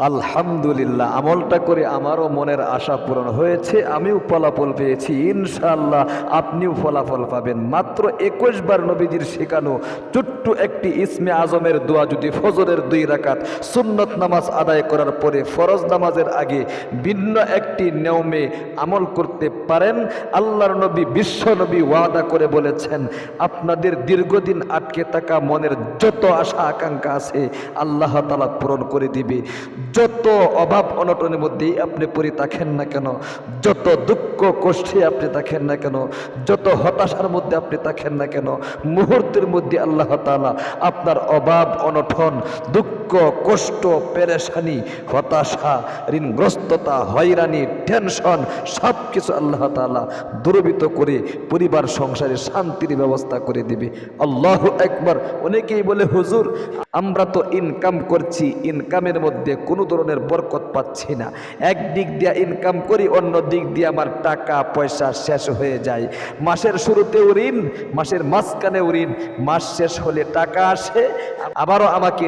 আলহামদুলিল্লাহ, আমলটা করে আমারও মনের আশা পূরণ হয়েছে, আমিও ফলাফল পেয়েছি ইনশাল্লাহ আপনিও ফলাফল পাবেন। মাত্র একুশ বার নবীজির শেখানো ছোট্ট একটি ইসমে আজমের দোয়া যদি ফজরের দুই রাকাত সুন্নত নামাজ আদায় করার পরে ফরজ নামাজের আগে ভিন্ন একটি নিয়মে আমল করতে পারেন, আল্লাহর নবী, বিশ্ব নবী ওয়াদা করে বলেছেন, আপনাদের দীর্ঘদিন আটকে থাকা মনের যত আশা আকাঙ্ক্ষা আছে, আল্লাহ তালা পূরণ করে দিবে। যত অভাব অনটনের মধ্যেই আপনি পড়ে থাকেন না কেন, যত দুঃখ কষ্টে আপনি থাকেন না কেন, যত হতাশার মধ্যে আপনি থাকেন না কেন, মুহূর্তের মধ্যে আল্লাহ তালা আপনার অভাব, অনটন, দুঃখ কষ্ট, পেরেশানি, হতাশা, ঋণগ্রস্ততা, হয়রানি টেনশন সব কিছু আল্লাহ তালা দুরবিত করে পরিবার, সংসারে শান্তির ব্যবস্থা করে দিবে। আল্লাহ একবার অনেকেই বলে, হুজুর, আমরা তো ইনকাম করছি ইনকামের মধ্যে কোনো ধরনের বরকত পাচ্ছি না। এক দিক দিয়ে ইনকাম করি, অন্য দিক দিয়ে আমার টাকা, পয়সা শেষ হয়ে যায়। মাসের শুরুতেও ঋণ, মাসের মাঝখানেও ঋণ। মাস শেষ হলে টাকা আসে, আবারও আমাকে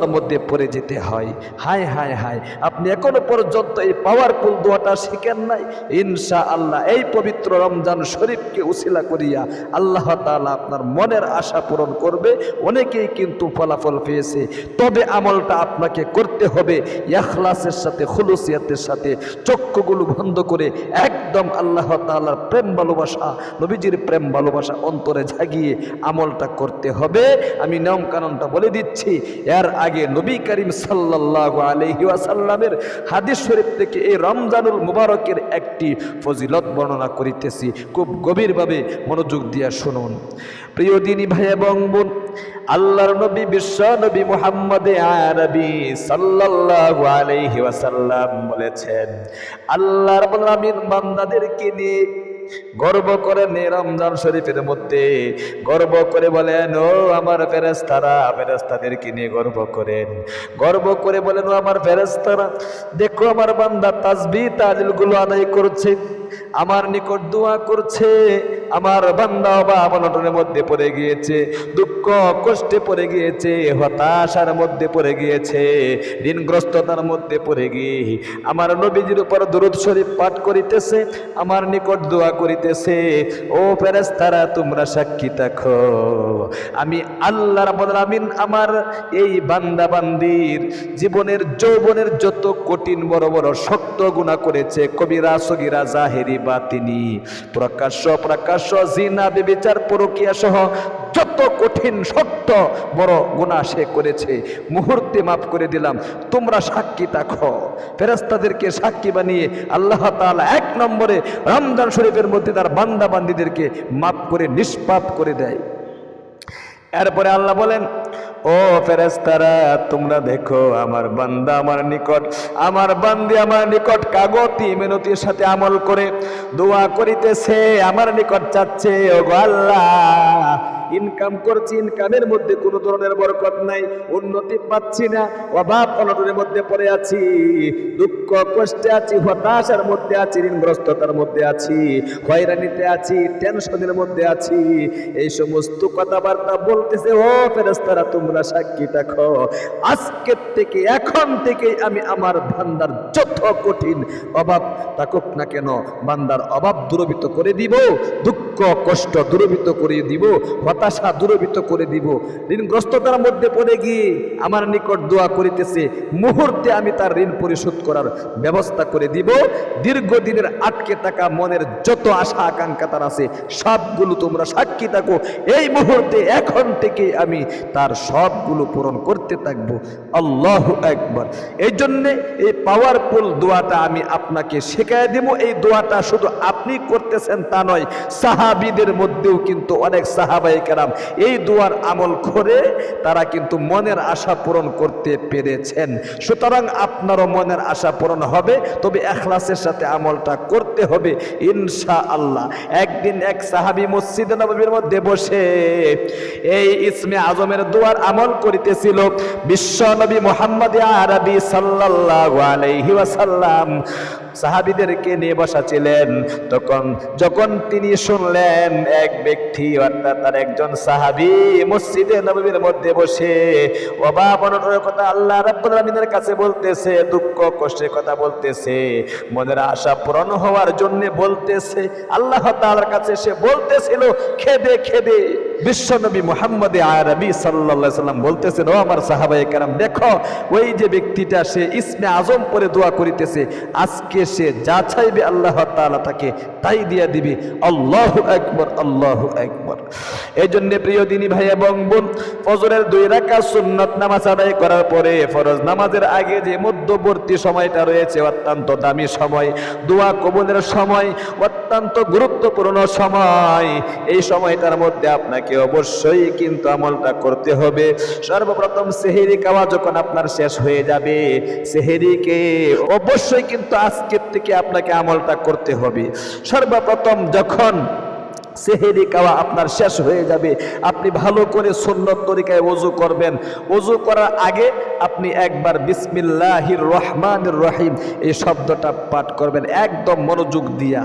ঋণগ্রস্ততার মধ্যে পড়ে যেতে হয়। হায় হায় হায়, আপনি এখনও পর্যন্ত এই পাওয়ারফুল দোয়াটা শিখেন নাই? ইনশা আল্লাহ এই পবিত্র রমজান শরীফকে উসিলা করিয়া আল্লাহ তাআলা আপনার মনের আশা পূরণ করবে, অনেকেই কিন্তু ফলাফল পেয়েছে। তবে আমলটা আপনাকে করতে হবে ইখলাসের সাথে, খুলুসিয়াতের সাথে, চক্ষুগুলো বন্ধ করে একদম আল্লাহ তাআলার প্রেম ভালোবাসা, নবীজির প্রেম ভালোবাসা অন্তরে জাগিয়ে আমলটা করতে হবে। আমি নিয়ম কানুনটা বলে দিচ্ছি, এর আগে নবী করিম সাল্লাল্লাহু আলাইহি ওয়াসাল্লামের হাদিস শরীফ থেকে এই রমজানুল মুবারকের একটি ফজিলত বর্ণনা করিতেছি। খুব গভীরভাবে মনোযোগ দিয়া শুনুন। প্রিয় দিনী ভাই এবং বোন, আল্লাহর নবী, বিশ্ব নবী মুহাম্মদ আরবি সাল্লাল্লাহু আলাইহি ওয়াসাল্লাম বলেছেন আল্লাহ রাব্বুল আলামিন বান্দাদেরকে নিয়ে গর্ব করেন এই রমজান শরীফের মধ্যে। গর্ব করে বলেন, ও আমার ফেরেস্তারা ফেরেস্তাদেরকে নিয়ে গর্ব করেন। গর্ব করে বলেন, ও আমার ফেরেস্তারা দেখো আমার বান্দা তাসবি তালিলগুলো আদায় করছে। আমার নিকট দোয়া করছে। আমার বান্দা বা অনটনের মধ্যে পড়ে গিয়েছে, দুঃখ, কষ্টে পড়ে গিয়েছে, হতাশার মধ্যে পড়ে গিয়েছে, ঋণগ্রস্ততার মধ্যে পড়ে গিয়ে। আমার নবীজির উপর দরুদ শরীফ পাঠ করিতেছে। আমার নিকট দোয়া করিতেছে, ও ফেরেস্তারা তোমরা সাক্ষী থাকো। আমি আল্লাহ রামিন আমিন আমার এই বান্দা বান্দির জীবনের, যৌবনের যত কঠিন, বড় বড়, শক্ত গুণা করেছে, কবিরা, সগিরা, জাহেরি বা তিনি, প্রকাশ্য প্রকাশ্য জিনা, বেবিচার পরকিয়া সহ যত কঠিন শক্ত বড় গুণা সে করেছে, মুহূর্তে মাফ করে দিলাম। তোমরা সাক্ষী থাকো। ফেরেস্তাদেরকে সাক্ষী বানিয়ে আল্লাহ তাআলা এক নম্বরে রমজান শরীফের মধ্যে তার বান্দা বান্দিদেরকে মাফ করে নিষ্পাপ করে দেয়। এরপরে আল্লাহ বলেন, ও ফেরেস্তারা তোমরা দেখো, আমার বান্দা আমার নিকট, আমার বান্দি আমার নিকট কাগতি মেনতির সাথে আমল করে, দোয়া করিতেছে, আমার নিকট চাচ্ছে ও গো আল্লাহ। ইনকাম করছি, ইনকামের মধ্যে কোনো ধরনের বরকত নাই, উন্নতি পাচ্ছি না, অভাব অনটনের মধ্যে পড়ে আছি, দুঃখ, কষ্টে আছি, হতাশার মধ্যে আছি, ঋণগ্রস্ততার মধ্যে আছি, হয়রানিতে আছি টেনশনের মধ্যে আছি, এই সমস্ত কথাবার্তা বলতেছে, ও ফেরেস্তারা তোমরা সাক্ষী দেখো, আজকের থেকে, এখন থেকে আমি আমার বান্দার যত কঠিন অভাব থাকুক না কেন, বান্দার অভাব দূরবিত করে দিব, দুঃখ কষ্ট দূরবিত করে দিব, হতাশা দূরবিত করে দিব। ঋণগ্রস্ততার মধ্যে পড়ে গিয়ে আমার নিকট দোয়া করিতেছে, মুহূর্তে আমি তার ঋণ পরিশোধ করার ব্যবস্থা করে দিব। দীর্ঘদিনের আটকে থাকা মনের যত আশা আকাঙ্ক্ষা তার আছে, সবগুলো তোমরা সাক্ষী থাকো। এই মুহূর্তে এখন থেকে আমি তার সবগুলো পূরণ করতে থাকব। আল্লাহ একবার এই জন্যে এই পাওয়ারফুল দোয়াটা আমি আপনাকে শেখায় দেব। এই দোয়াটা শুধু আপনি করতেছেন তা নয় সাহাবিদের মধ্যেও কিন্তু অনেক সাহাবাই কেরাম এই দোয়ার আমল করে তারা কিন্তু মনের আশা পূরণ করতে পেরেছেন। সুতরাং আপনারও মনের আশা পূরণ হবে, তবে এখলাসের সাথে আমলটা করতে হবে ইনশা আল্লাহ একদিন এক সাহাবি মসজিদে নবীর মধ্যে বসে এই ইসমে আজমের দুয়ার আমল করিতেছিল। বিশ্ব নবী মোহাম্মদ আরবি সাল্লাল্লাহু আলাইহি ওয়াসাল্লাম সাহাবিদেরকে নিয়ে বসা ছিলেন। তখন যখন তিনি শুনলেন, এক ব্যক্তি অর্থাৎ তার একজন সাহাবি মসজিদে নবীর মধ্যে বসে অভাব অনটনের কথা আল্লাহ রাব্বুল আলামিনের কাছে বলতেছে, দুঃখ, কষ্টের কথা বলতেছে, মনের আশা পূরণ হওয়ার জন্য বলতেছে। আল্লাহ তাআলার কাছে সে বলতেছিল, খেদে খেদে। বিশ্বনবী মুহাম্মদ আরবি সাল্লাল্লাহু সাল্লাম বলতেছেন, ও আমার সাহাবায়ে কেরাম, দেখো, ওই যে ব্যক্তিটা সে ইসমে আজম পরে দোয়া করিতেছে, আজকে সে যা চাইবে আল্লাহ তাআলা তাকে তাই দিয়া দিবে। আল্লাহ আকবার, আল্লাহু আকবার। এই জন্য প্রিয় দিনী ভাই এবং বোন, ফজরের দুই রাকাত সুন্নত নামাজ আদায় করার পরে ফরজ নামাজের আগে যে মধ্যবর্তী সময়টা রয়েছে, অত্যন্ত দামি সময়, দোয়া কবুলের সময়, অত্যন্ত গুরুত্বপূর্ণ সময়, এই সময়টার মধ্যে আপনাকে অবশ্যই কিন্তু আমলটা করতে হবে। সর্বপ্রথম সেহেরি খাওয়া যখন আপনার শেষ হয়ে যাবে, সেহেরিকে অবশ্যই কিন্তু আজকের থেকে আপনাকে আমলটা করতে হবে। সর্বপ্রথম যখন সেহেরি খাওয়া আপনার শেষ হয়ে যাবে, আপনি ভালো করে সুন্নত তরিকায় ওযু করবেন। ওযু করার আগে আপনি একবার বিসমিল্লাহির রহমানির রহিম এই শব্দটা পাঠ করবেন, একদম মনোযোগ দিয়া।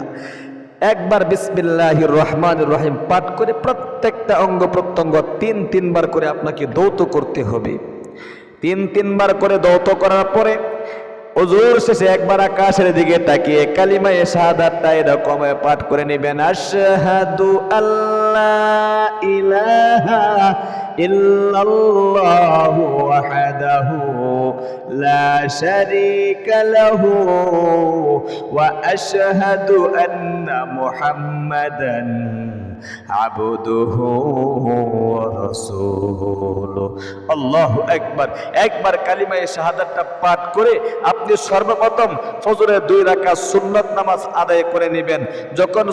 একবার বিসমিল্লাহ রহমান রহিম পাঠ করে প্রত্যেকটা অঙ্গ প্রত্যঙ্গ তিন তিনবার করে আপনাকে দৌত করতে হবে। তিন তিনবার করে দৌত করার পরে অজুর শেষে একবার আকাশের দিকে তাকিয়ে কালিমায়ে শাহাদাতটা এরকম পাঠ করে নেবেন। আশহাদু আল্লাহ ইলাহা ইল্লাল্লাহু ওয়াহদাহু লা শারীকা লাহু ওয়া আশহাদু আন্না মুহাম্মাদান রাসূলুহু একবার কালিমায়ে পাঠ করে আপনি সর্বপ্রথম দুই রাকাত সুন্নত নামাজ আদায় করে নেবেন। যখন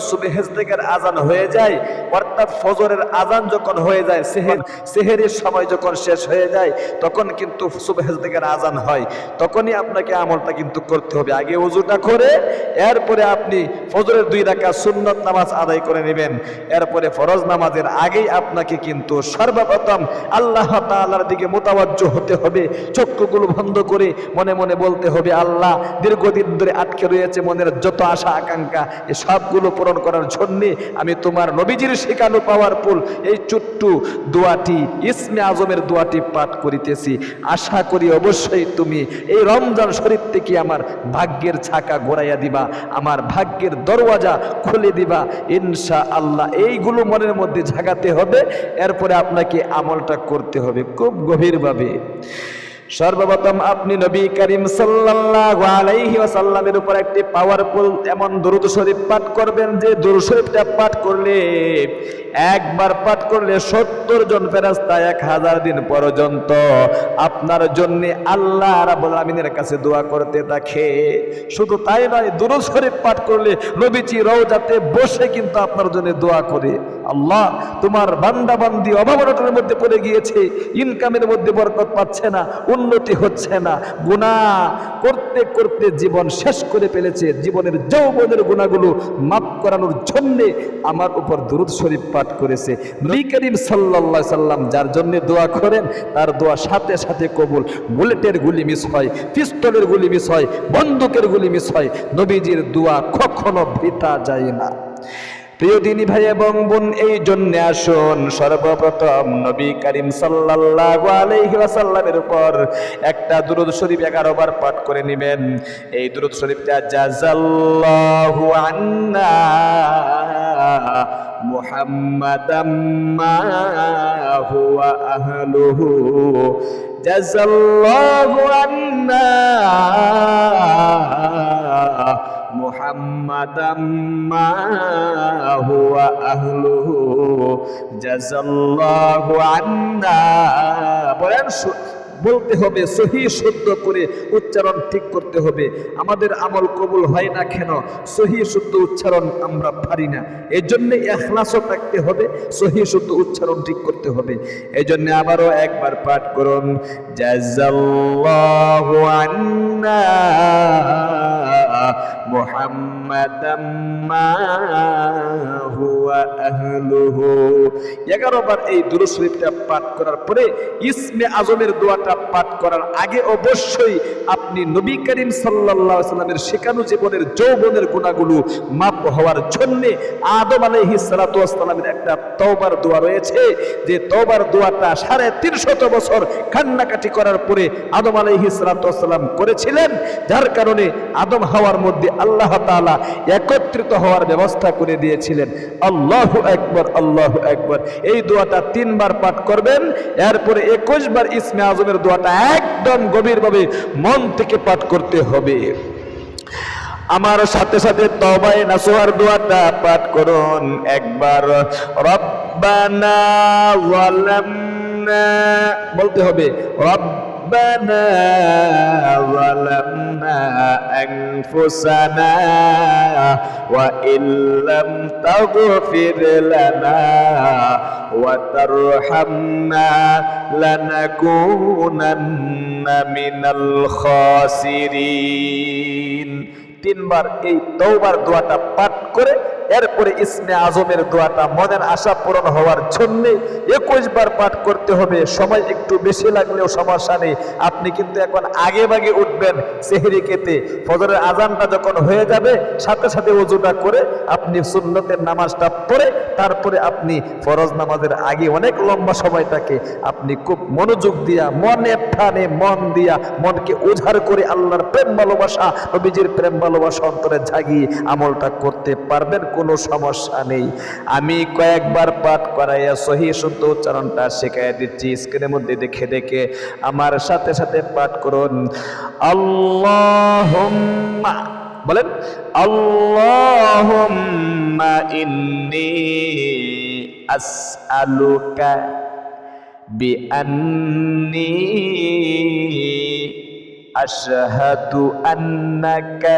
আজান হয়ে যায়, অর্থাৎ ফজরের আজান যখন হয়ে যায়, সেহের সেহেরের সময় যখন শেষ হয়ে যায়, তখন কিন্তু সুবহেজদিকের আজান হয়। তখনই আপনাকে আমলটা কিন্তু করতে হবে। আগে ওযুটা করে, এরপরে আপনি ফজরের দুই রাকাত সুন্নত নামাজ আদায় করে নেবেন। এরপরে ফরজ নামাজের আগেই আপনাকে কিন্তু সর্বপ্রথম আল্লাহ তাআলার দিকে মোতাবজ্জ হতে হবে, চক্ষুগুলো বন্ধ করে মনে মনে বলতে হবে, আল্লাহ দীর্ঘদিন ধরে আটকে রয়েছে মনের যত আশা আকাঙ্ক্ষা এই সবগুলো পূরণ করার জন্যে আমি তোমার নবীজির শেখানো পাওয়ারফুল এই চুট্টু দোয়াটি, ইসমে আজমের দোয়াটি পাঠ করিতেছি। আশা করি অবশ্যই তুমি এই রমজান শরীফ থেকে আমার ভাগ্যের ছাকা ঘোরাইয়া দিবা, আমার ভাগ্যের দরওয়াজা খুলে দিবা। ইনশা আল্লাহ এইগুলো মনের মধ্যে জাগাতে হবে, এরপরে আপনাকে আমলটা করতে হবে খুব গভীরভাবে। সর্বপ্রথম আপনি নবী করিম সাল্লাল্লাহু উপর একটি পাওয়ারফুল এমন দরুদ শরীফ পাঠ করবেন, যে দরুদ শরীফটা পাঠ করলে একবার পাঠ করলে সত্তর জন ফেরেশতা এক হাজার দিন পর্যন্ত আপনার জন্যে আল্লাহ রাব্বুল আমিনের কাছে দোয়া করতে থাকে। শুধু তাই নয়, দরুদ শরীফ পাঠ করলে নবীজি রওজাতে বসে কিন্তু আপনার জন্য দোয়া করে। আল্লাহ, তোমার বান্দা বান্দি অভাবনটার মধ্যে পড়ে গিয়েছে, ইনকামের মধ্যে বরকত পাচ্ছে না, উন্নতি হচ্ছে না গুণা করতে করতে জীবন শেষ করে ফেলেছে। জীবনের যৌবনের গুণাগুলো মাফ করানোর জন্যে আমার উপর দুরুদ শরীফ পাঠ করেছে। নবী করিম সাল্লাল্লাহু সাল্লাম যার জন্য দোয়া করেন, তার দোয়া সাথে সাথে কবুল। বুলেটের গুলি মিস হয়, পিস্তলের গুলি মিস হয়, বন্দুকের গুলি মিস হয়। নবীজির দোয়া কখনো বৃথা যায় না। প্রিয় দিনী ভাই এবং বোন, এই জন্য আসুন সর্বপ্রথম নবী করিম ওয়াসাল্লামের উপর একটা দুরূদ শরীফ 11 বার পাঠ করে নেবেন। এই দুরূদ শরীফটা মুহাম্মাদাম মা হুয়া আহলুহু জাযাল্লাহু আন্না। বলেন বলতে হবে, সহি শুদ্ধ করে উচ্চারণ ঠিক করতে হবে। আমাদের আমল কবুল হয় না কেন? সহি শুদ্ধ উচ্চারণ আমরা পারি না। এই জন্য এখলাসও থাকতে হবে, সহি শুদ্ধ উচ্চারণ ঠিক করতে হবে। এই জন্য আবারও একবার পাঠ করুন। জাযাল্লাহু আন্না। பரம் এগারো বার এই দুরূদ শরীফটা পাঠ করার পরে ইসমে আজমের দোয়াটা পাঠ করার আগে অবশ্যই আপনি নবী করিম সাল্লামের শেখানো জীবনের যৌবনের গুণাগুলো মাপ হওয়ার জন্য আদম আলাইহিস সালাতু ওয়াস সালামের একটা তওবার দোয়া রয়েছে। যে তওবার দোয়াটা সাড়ে তিনশত বছর কান্নাকাটি করার পরে আদম আলাইহিস সালাতু ওয়াস সালাম করেছিলেন। যার কারণে আদম হাওয়ার মধ্যে আল্লাহ তাআলা একত্রিত হওয়ার ব্যবস্থা করে দিয়েছিলেন। আল্লাহ একবার আল্লাহ আকবার। এই দোয়াটা তিনবার পাঠ করবেন, এরপরে একুশ বার ইসমে আজমের দোয়াটা একদম গভীরভাবে মন থেকে পাঠ করতে হবে। আমার সাথে সাথে তবাই নাসোয়ার দোয়াটা পাঠ করুন একবার। রব্বানা বলতে হবে রব্বানা ওয়ালামনা আনফুসানা ওয়া ইল্লাম তাগফির লানা ওয়া তারহামনা লানাকুনান্না মিনাল খাসিরিন তিনবার এই তৌবার দোয়াটা পাঠ করে এরপরে ইসমে আজমের দোয়াটা মনের আশা পূরণ হওয়ার জন্য একুশ বার পাঠ করতে হবে। সময় একটু বেশি লাগলেও সমস্যা নেই। আপনি কিন্তু এখন আগে বাগে উঠবেন সেহেরি কেতে ফজরের আজানটা যখন হয়ে যাবে, সাথে সাথে ওজুটা করে আপনি সুন্নতের নামাজটা পড়ে, তারপরে আপনি ফরজ নামাজের আগে অনেক লম্বা সময়টাকে আপনি খুব মনোযোগ দিয়া, মনে প্রাণে মন দিয়া, মনকে উজাড় করে আল্লাহর প্রেম ভালোবাসা, নবীজির প্রেম ভালোবাসা অন্তরে জাগিয়ে আমলটা করতে পারবেন। কোনো সমস্যা নেই। আমি কয়েকবার পাঠ করাইয়া সহি শুদ্ধ উচ্চারণটা শেখাই দিচ্ছি। স্ক্রিনের মধ্যে দেখে দেখে আমার সাথে সাথে পাঠ করুন। আল্লাহ বলেন, আল্লাহুম্মা ইন্নী আসআলুকা বিআন্নী আশহাদু আন্নাকা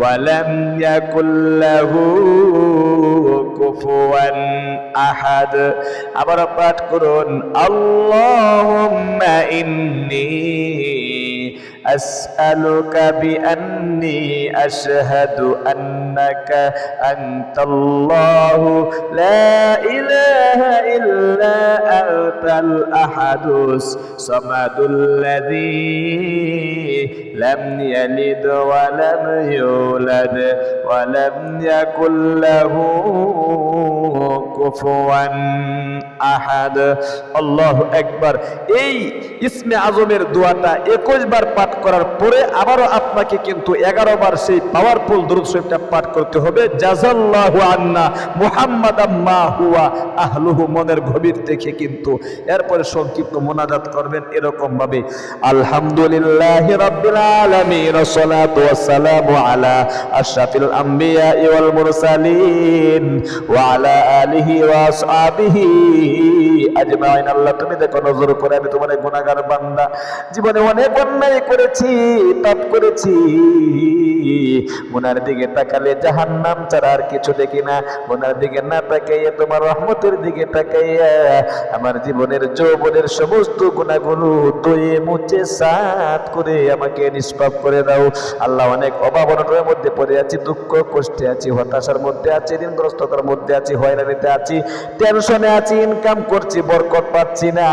ولم يكن له কুফুয়ান আহাদ আবার পাঠ করুন আল্লাহুম্মা ইন্নী أسألك بأني أشهد أنك أنت الله لا إله إلا أنت الأحد الصمد الذي لم يلد ولم يولد ولم يكن له কুফুয়ান আহাদ আল্লাহু আকবার এই ইসমে আজমের দোয়াটা একুশ বার পাঠ করার পরে আবারও আপনাকে কিন্তু এগারো বার সেই পাওয়ারফুল দরুদ শরীফটা পাঠ করতে হবে। জাজাল্লাহু আন্না মুহাম্মাদ মা হুয়া, আহলুহু মনের গভীর থেকে কিন্তু এরপরে সংক্ষিপ্ত মোনাজাত করবেন এরকম ভাবে আলহামদুলিল্লাহি রাব্বিল আলামিন আশরাফিল আম্বিয়া ওয়াল মুরসালিন, ওয়া আলা আলিহি ওয়া আসহাবিহি। আল্লাহ, তুমি দেখো নজর করে, আমি তোমার গুনাহগার বান্দা। জীবনে অনেক অন্যায় করেছি করেছি। গুনার দিকে তাকালে জাহান্নাম ছাড়া আর কিছু দেখি না। গুনার দিকে না তোমার রহমতের দিকে তাকাইয়া আমার জীবনের যৌবনের সমস্ত গুণাগুলো দয়ে মুছে, সাত করে আমাকে নিষ্পাপ করে দাও। আল্লাহ অনেক অভাব অনটনের মধ্যে পড়ে আছি, দুঃখ, কষ্টে আছি, হতাশার মধ্যে আছি, ঋণগ্রস্ততার মধ্যে আছি, হয়রানিতে আছি টেনশনে আছি ইনকাম করছি বরকত পাচ্ছি না।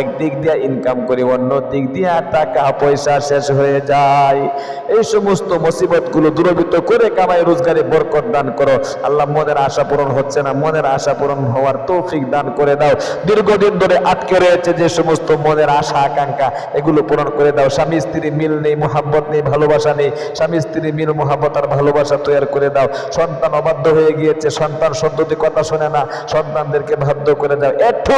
একদিক দিয়ে ইনকাম করি, অন্য দিক দিয়ে টাকা পয়সা শেষ হয়ে যায়। এই সমস্ত মুসিবতগুলো দূরবীত করে কামাই রোজগারে বরকত দান করো। আল্লাহ মনের আশা পূরণ হচ্ছে না। মনের আশা পূরণ হওয়ার তৌফিক দান করে দাও। দীর্ঘদিন ধরে আটকে রয়েছে যে সমস্ত মনের আশা, আকাঙ্ক্ষা, এগুলো পূরণ করে দাও। স্বামী স্ত্রী মিল নেই, মোহাব্বত নেই, ভালোবাসা নেই। স্বামী স্ত্রী মিল, মোহাব্বত আর ভালোবাসা তৈরি করে দাও। সন্তান অবাধ্য হয়ে গিয়েছে। সন্তান সন্ততি কথা শোনে না। সন্তানদেরকে বাধ্য করে দাও। এঠো জেট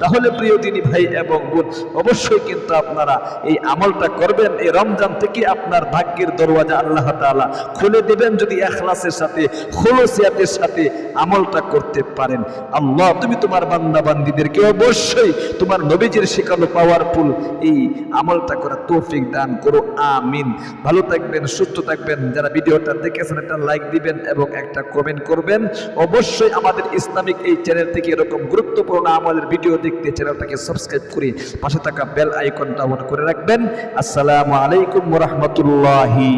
তাহলে প্রিয় দিনী ভাই এবং বোন, অবশ্যই কিন্তু আপনারা এই আমলটা করবেন। এই রমজান থেকে আপনার ভাগ্যের দরওয়াজা আল্লাহ তাআলা খুলে দেবেন যদি এখলাসের সাথে, খুলুসিয়াতের সাথে আমলটা করতে পারেন। আল্লাহ, তুমি তোমার বান্দা বান্দিদেরকে অবশ্যই তোমার নবীজির শেখানো পাওয়ারফুল এই আমলটা করা তৌফিক দান করো। আমিন। ভালো থাকবেন, সুস্থ থাকবেন। যারা ভিডিওটা দেখেছেন, একটা লাইক দিবেন এবং একটা কমেন্ট করবেন। অবশ্যই আমাদের ইসলামিক এই চ্যানেল থেকে এরকম গুরুত্বপূর্ণ আমাদের ভিডিও দেখতে চ্যানেলটাকে সাবস্ক্রাইব করে পাশে থাকা বেল আইকনটা অন করে রাখবেন। আসসালামু আলাইকুম রহমতুল্লাহি